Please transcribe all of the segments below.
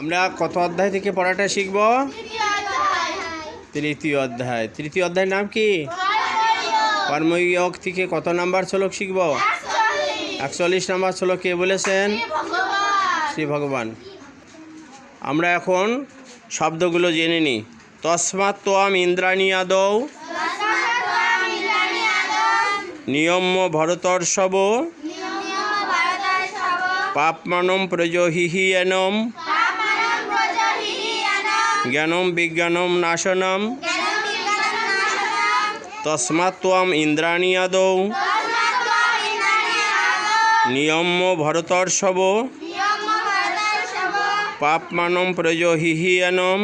আমরা কত অধ্যায় থেকে পড়াটা শিখব? তৃতীয় অধ্যায়। তৃতীয় অধ্যায়ের নাম কি? কর্ময়োগ থেকে কত নাম্বার শ্লোক শিখব? একচল্লিশ নাম্বার শ্লোক কে বলেছেন? শ্রী ভগবান। আমরা এখন শব্দগুলো জেনে নিই তসমাৎ তোয়াম ইন্দ্রাণী আদৌ নিয়ম্য ভরতর্ষব পাপমানম প্রজহিহি এনম জ্ঞানম বিজ্ঞানম নাশনম। তসমাৎ তোয়াম ইন্দ্রাণী আদৌ। নিয়ম্য ভরতর্ষব পাপমানম প্রজহিহি এনম।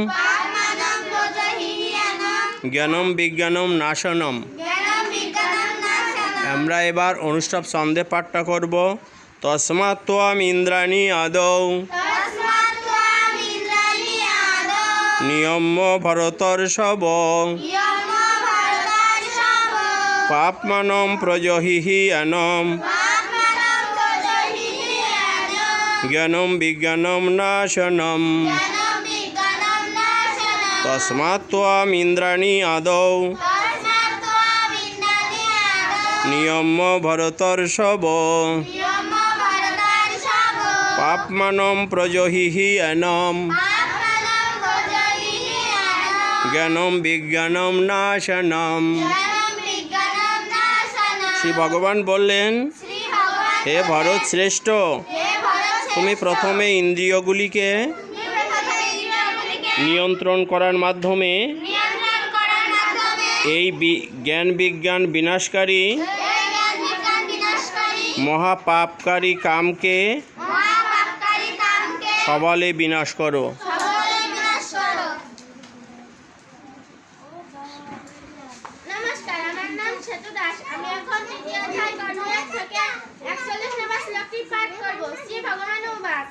জ্ঞানম বিজ্ঞানম নাশনম। আমরা এবার অনুষ্ঠব সন্দেহ পাঠটা করব। তসমাৎ তোয়াম ইন্দ্রাণী আদৌ। নিয়ম্য ভরতর্ষব পাপমানম প্রজহিহি এনম জ্ঞানম বিজ্ঞানম নাশনম। ইন্দ্রাণী আদৌ। নিয়ম্য ভরতর্ষব পাপমানম প্রজহিহি এনম জ্ঞানম বিজ্ঞানম নাশনম। শ্রী ভগবান বললেন, হে ভরত শ্রেষ্ঠ, তুমি প্রথমে ইন্দ্রিয়গুলিকে নিয়ন্ত্রণ করার মাধ্যমে এই জ্ঞান বিজ্ঞান বিনাশকারী, মহাপাপকারী কামকে সবালে বিনাশ করো সকলে বিনাশ করো নমস্কার আমার নাম সেতু দাস, আমি এখন তৃতীয় অধ্যায় থেকে, একচল্লিশ নম্বর শ্লোকটি পাঠ করব শ্রী ভগবান উবাস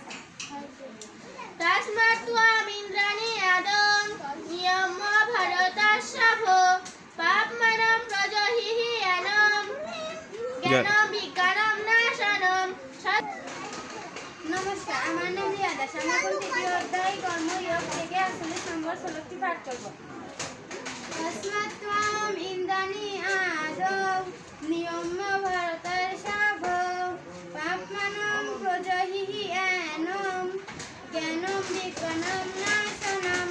তস্মাৎ ত্বম ইন্দ্রাণী আদম নিয়ম ভরতর্ষভ পাপমনম প্রজহিহি অনম জ্ঞানম, বিজ্ঞানম, নাশনম নমস্কার আমার নাম রিয়া দাস। আমি এখন তৃতীয় অধ্যায় কর্মযোগ থেকে একচল্লিশ নম্বর শ্লোকটি পাঠ করব তস্মাৎ ত্বম ইন্দ্রাণী আদৌ নিয়ম ভরতর শাভ পাপমানম প্রজহিহি এনম জ্ঞানম বিজ্ঞানম নাশনম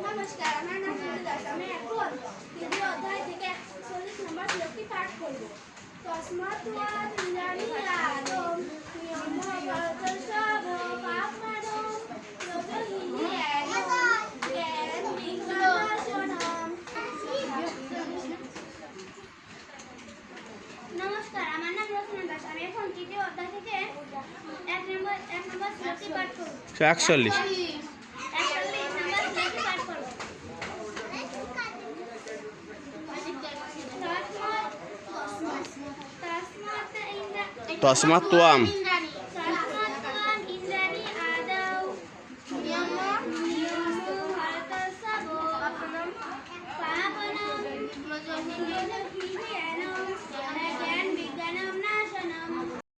নমস্কার আমার নাম রিয়া দাস আমি এখন তৃতীয় অধ্যায় থেকে একচল্লিশ নম্বর শ্লোকটি পাঠ করব তস্মাৎ ত্বম ইন্দ্রাণী আদৌ নিয়ম ভরতর শাভ পাপমানম প্রজহিহি এনম জ্ঞান বিজ্ঞানম নমস্কার আমার নাম রচনা দাস আমি এখন তৃতীয় অধ্যায় থেকে এক নম্বর এক নম্বর শ্লোকটি পাঠ করব। একচল্লিশ। একচল্লিশ নম্বর